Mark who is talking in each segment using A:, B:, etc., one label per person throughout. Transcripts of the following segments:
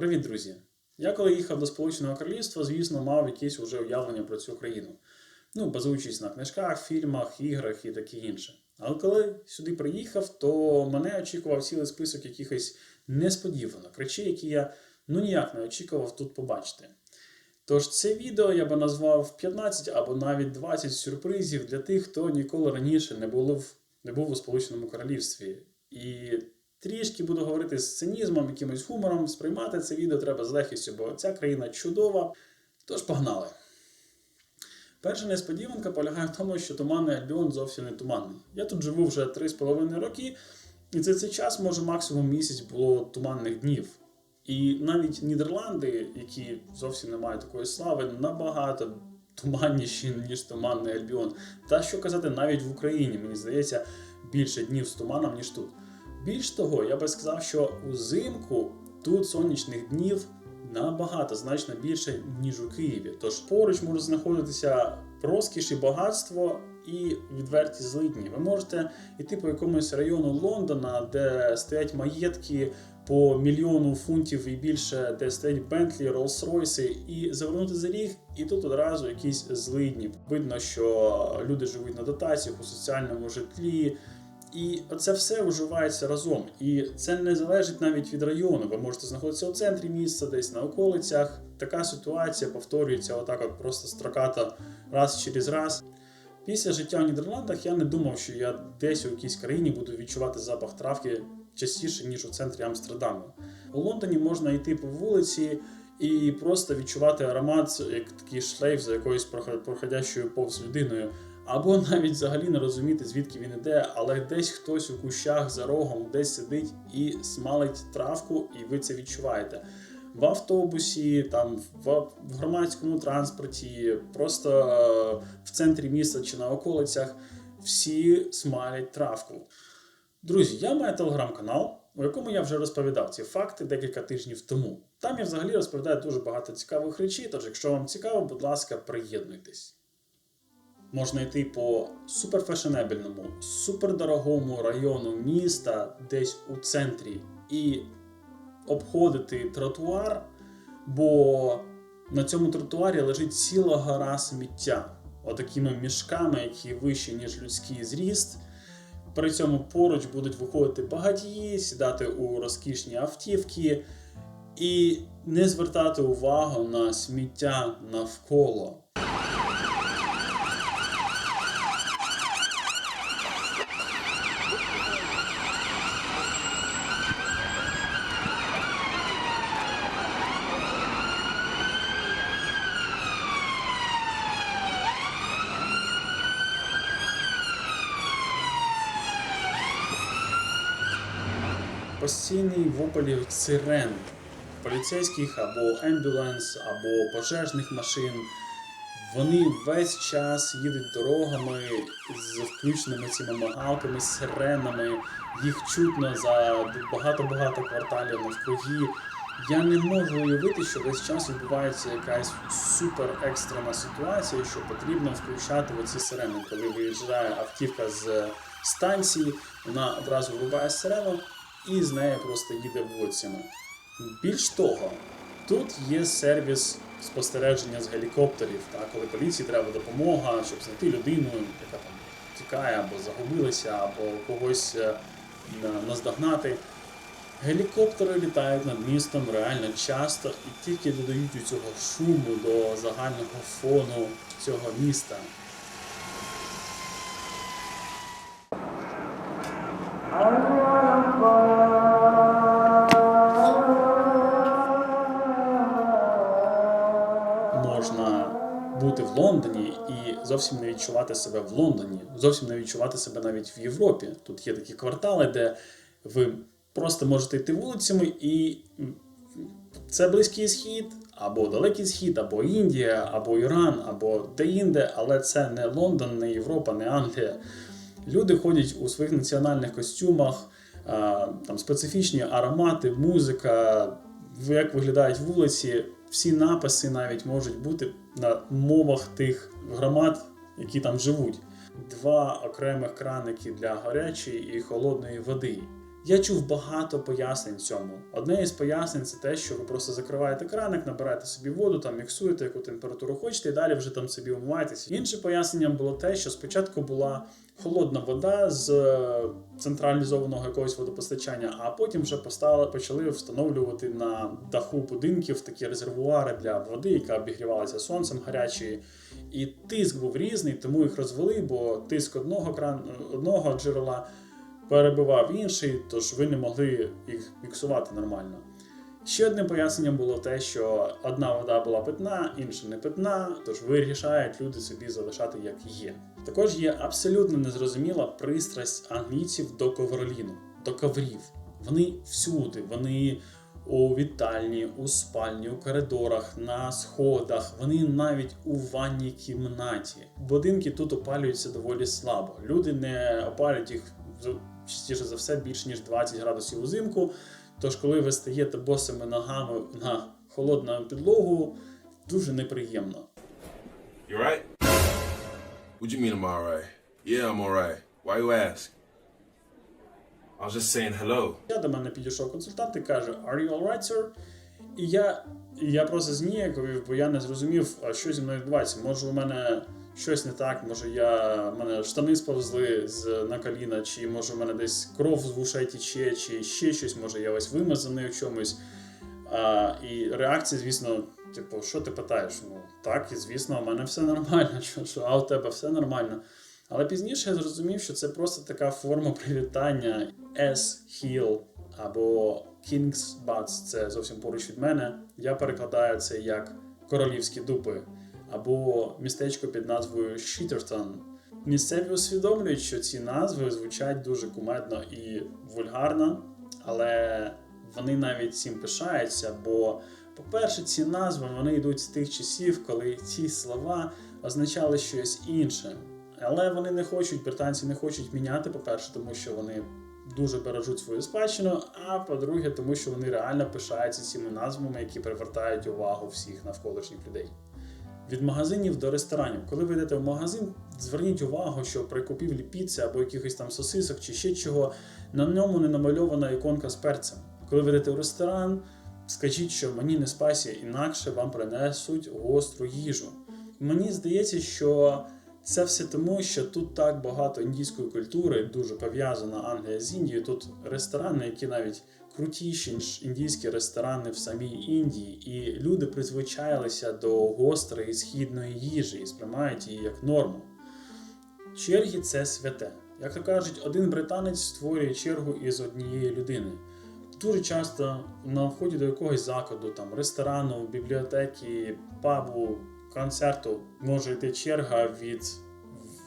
A: Привіт, друзі! Я коли їхав до Сполученого Королівства, звісно, мав якесь уже уявлення про цю країну. Ну, базуючись на книжках, фільмах, іграх і таке інше. Але коли сюди приїхав, то мене очікував цілий список якихось несподіванок, речей, які я ну ніяк не очікував тут побачити. Тож це відео я би назвав 15 або навіть 20 сюрпризів для тих, хто ніколи раніше не був, не був у Сполученому Королівстві. І трішки буду говорити з цинізмом, якимось гумором. Сприймати це відео треба з легкістю, бо ця країна чудова. Тож погнали. Перша несподіванка полягає в тому, що туманний Альбіон зовсім не туманний. Я тут живу вже 3,5 роки, і за цей час, може, максимум місяць було туманних днів. І навіть Нідерланди, які зовсім не мають такої слави, набагато туманніші, ніж туманний Альбіон. Та що казати, навіть в Україні, мені здається, більше днів з туманом, ніж тут. Більш того, я би сказав, що узимку тут сонячних днів набагато значно більше, ніж у Києві. Тож поруч може знаходитися розкіш і багатство і відверті злидні. Ви можете йти по якомусь району Лондона, де стоять маєтки по мільйону фунтів і більше, де стоять Бентлі, Роллс-Ройси, і завернути за ріг, і тут одразу якісь злидні. Видно, що люди живуть на дотаціях у соціальному житлі. І це все вживається разом. І це не залежить навіть від району. Ви можете знаходитися у центрі міста, десь на околицях. Така ситуація повторюється отак, от просто строкато раз через раз. Після життя в Нідерландах я не думав, що я десь у якійсь країні буду відчувати запах травки частіше, ніж у центрі Амстердаму. У Лондоні можна йти по вулиці і просто відчувати аромат, як такий шлейф за якоюсь проходящою повз людиною. Або навіть взагалі не розуміти, звідки він іде, але десь хтось у кущах за рогом десь сидить і смалить травку, і ви це відчуваєте. В автобусі, там в громадському транспорті, просто в центрі міста чи на околицях всі смалять травку. Друзі, я маю телеграм-канал, у якому я вже розповідав ці факти декілька тижнів тому. Там я взагалі розповідаю дуже багато цікавих речей, тож, якщо вам цікаво, будь ласка, приєднуйтесь. Можна йти по суперфешенебельному, супердорогому району міста, десь у центрі, і обходити тротуар, бо на цьому тротуарі лежить ціла гора сміття, отакими мішками, які вищі, ніж людський зріст. При цьому поруч будуть виходити багатії, сідати у розкішні автівки і не звертати увагу на сміття навколо. Постійний вопль сирен поліцейських або ембюленс, або пожежних машин. Вони весь час їдуть дорогами з включеними цими магалками, сиренами. Їх чутно за багато-багато кварталів навкруги. Я не можу уявити, що весь час відбувається якась супер екстрена ситуація, що потрібно включати оці сирени. Коли виїжджає автівка з станції, вона одразу врубає сирену і з нею просто їде вулицями. Більш того, тут є сервіс спостереження з гелікоптерів, та, коли поліції треба допомога, щоб знайти людину, яка там тікає або загубилася, або когось е, наздогнати. Гелікоптери літають над містом реально часто і тільки додають у цього шуму до загального фону цього міста. Можна Лондоні і зовсім не відчувати себе в Лондоні, зовсім не відчувати себе навіть в Європі. Тут є такі квартали, де ви просто можете йти вулицями, і це близький схід, або далекий схід, або Індія, або Іран, або де-інде, але це не Лондон, не Європа, не Англія. Люди ходять у своїх національних костюмах, там специфічні аромати, музика, як виглядають вулиці. Всі написи навіть можуть бути на мовах тих громад, які там живуть. Два окремих краники для гарячої і холодної води. Я чув багато пояснень цьому. Одне із пояснень це те, що ви просто закриваєте краник, набираєте собі воду, там міксуєте, яку температуру хочете, і далі вже там собі умиваєтесь. Інше пояснення було те, що спочатку була холодна вода з е, централізованого якогось водопостачання, а потім вже постали, почали встановлювати на даху будинків такі резервуари для води, яка обігрівалася сонцем гарячої. І тиск був різний, тому їх розвели, бо тиск одного кран одного джерела перебивав інший, тож ви не могли їх міксувати нормально. Ще одним поясненням було те, що одна вода була питна, інша не питна, тож вирішають люди собі залишати як є. Також є абсолютно незрозуміла пристрасть англійців до ковроліну, до коврів. Вони всюди, вони у вітальні, у спальні, у коридорах, на сходах, вони навіть у ванній кімнаті. Будинки тут опалюються доволі слабо. Люди не опалюють їх частіше за все більше ніж 20 градусів узимку. Тож, коли ви стаєте босими ногами на холодну підлогу, дуже неприємно.
B: You right? What you mean I'm alright? Yeah, I'm alright. Why you ask? I was just saying hello.
A: Я до мене підійшов консультант і каже: Are you alright, sir? І я, і я просто зніяковів, бо я не зрозумів, що зі мною відбувається. Може, у мене щось не так, може я в мене штани сповзли з на коліна, чи може у мене десь кров з вушей тече, чи ще щось, може я весь вимазаний у чомусь. А, і реакція, звісно, типу, що ти питаєш? Ну так, і звісно, у мене все нормально, що, що а у тебе все нормально. Але пізніше я зрозумів, що це просто така форма привітання S-Heel або King's Butts, це зовсім поруч від мене. Я перекладаю це як королівські дупи, або містечко під назвою Shitterton. Місцеві усвідомлюють, що ці назви звучать дуже кумедно і вульгарно, але вони навіть цим пишаються, бо, по-перше, ці назви вони йдуть з тих часів, коли ці слова означали щось інше. Але вони не хочуть, британці не хочуть міняти, по-перше, тому що вони дуже бережуть свою спадщину, а по-друге, тому що вони реально пишаються цими назвами, які привертають увагу всіх навколишніх людей. Від магазинів до ресторанів. Коли ви йдете в магазин, зверніть увагу, що при купівлі піци або якихось там сосисок чи ще чого, на ньому не намальована іконка з перцем. Коли ви йдете в ресторан, скажіть, що мені не спасі, інакше вам принесуть гостру їжу. Мені здається, що це все тому, що тут так багато індійської культури, дуже пов'язана Англія з Індією. Тут ресторани, які навіть крутіші, ніж індійські ресторани в самій Індії, і люди призвичаїлися до гострої східної їжі і сприймають її як норму. Черги це святе. Як то кажуть, один британець створює чергу із однієї людини. Дуже часто на вході до якогось закладу, там ресторану, бібліотеки, пабу, концерту може йти черга від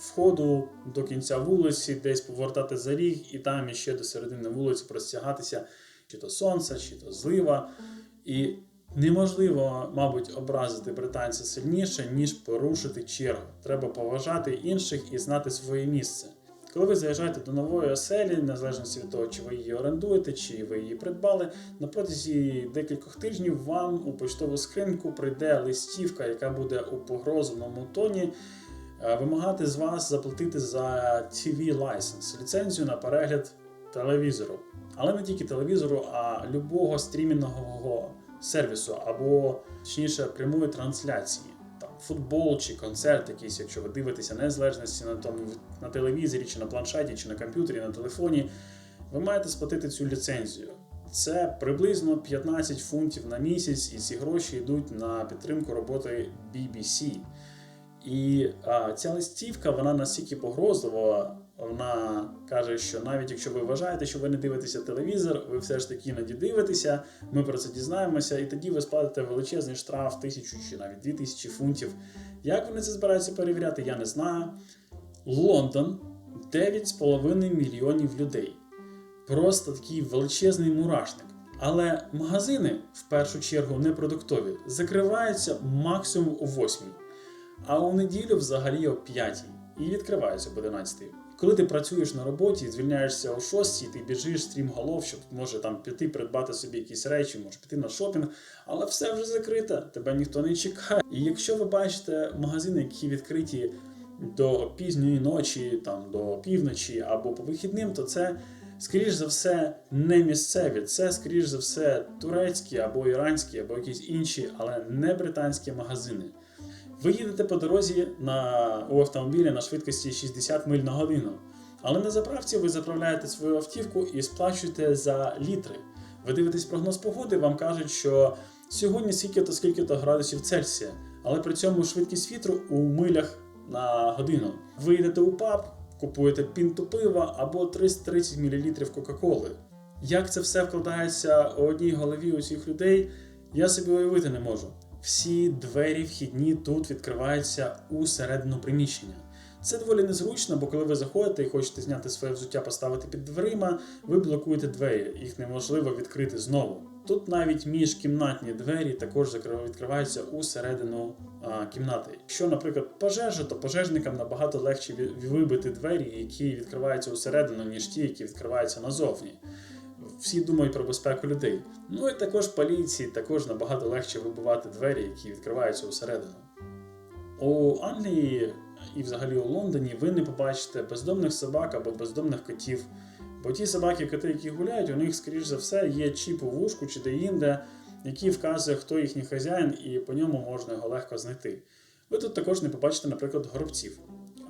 A: входу до кінця вулиці, десь повертати за ріг, і там іще до середини вулиці простягатися чи то сонце, чи то злива. І неможливо, мабуть, образити британця сильніше, ніж порушити чергу. Треба поважати інших і знати своє місце. Коли ви заїжджаєте до нової оселі, незалежно від того, чи ви її орендуєте, чи ви її придбали, на протязі декількох тижнів вам у поштову скриньку прийде листівка, яка буде у погрозовому тоні е, вимагати з вас заплатити за TV license, ліцензію на перегляд телевізору. Але не тільки телевізору, а любого стрімінгового сервісу або точніше прямої трансляції. Футбол чи концерт якийсь, якщо ви дивитеся незалежності на тому на телевізорі, чи на планшеті, чи на комп'ютері, на телефоні, ви маєте сплатити цю ліцензію. Це приблизно 15 фунтів на місяць, і ці гроші йдуть на підтримку роботи BBC. І а, ця листівка вона настільки погрозлива. Вона каже, що навіть якщо ви вважаєте, що ви не дивитеся телевізор, ви все ж таки іноді дивитеся, ми про це дізнаємося, і тоді ви сплатите величезний штраф тисячу чи навіть дві тисячі фунтів. Як вони це збираються перевіряти, я не знаю. Лондон 9,5 мільйонів людей. Просто такий величезний мурашник. Але магазини, в першу чергу, непродуктові, закриваються максимум о 8 а у неділю взагалі о 5 і відкриваються об 11. Коли ти працюєш на роботі, звільняєшся о 6, ти біжиш стрімголов, щоб може там піти придбати собі якісь речі, може піти на шопінг, але все вже закрито, тебе ніхто не чекає. І якщо ви бачите магазини, які відкриті до пізньої ночі, там до півночі або по вихідним, то це скоріш за все, не місцеві. Це, скоріш за все, турецькі або іранські, або якісь інші, але не британські магазини. Ви їдете по дорозі на, у автомобілі на швидкості 60 миль на годину. Але на заправці ви заправляєте свою автівку і сплачуєте за літри. Ви дивитесь прогноз погоди, вам кажуть, що сьогодні скільки-то скільки-то градусів Цельсія, але при цьому швидкість вітру у милях на годину. Ви йдете у паб, купуєте пінту пива або 330 мл Кока-Коли. Як це все вкладається у одній голові у цих людей, я собі уявити не можу. Всі двері вхідні тут відкриваються у середину приміщення. Це доволі незручно, бо коли ви заходите і хочете зняти своє взуття, поставити під дверима, ви блокуєте двері, їх неможливо відкрити знову. Тут навіть міжкімнатні двері також відкриваються у середину а, кімнати. Якщо, наприклад, пожежа, то пожежникам набагато легше вибити двері, які відкриваються усередину, ніж ті, які відкриваються назовні. Всі думають про безпеку людей. Ну і також поліції також набагато легше вибивати двері, які відкриваються усередину. У Англії і взагалі у Лондоні ви не побачите бездомних собак або бездомних котів. Бо ті собаки, коти, які гуляють, у них, скоріш за все, є чіп у вушку чи де-інде, який вказує, хто їхній хазяїн, і по ньому можна його легко знайти. Ви тут також не побачите, наприклад, горобців.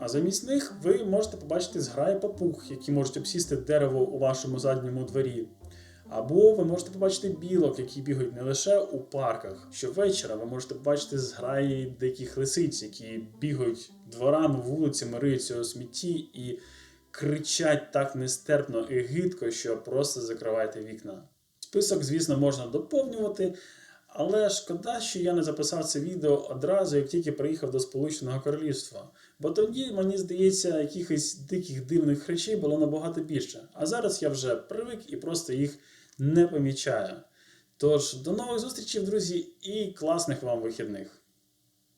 A: А замість них ви можете побачити зграї папуг, які можуть обсісти дерево у вашому задньому дворі. Або ви можете побачити білок, які бігають не лише у парках. Щовечора ви можете побачити зграї диких лисиць, які бігають дворами, вулицями, риються у смітті і кричать так нестерпно і гидко, що просто закривайте вікна. Список, звісно, можна доповнювати, але шкода, що я не записав це відео одразу, як тільки приїхав до Сполученого Королівства. Бо тоді, мені здається, якихось диких дивних речей було набагато більше. А зараз я вже привик і просто їх не помічаю. Тож, до нових зустрічей, друзі, і класних вам вихідних!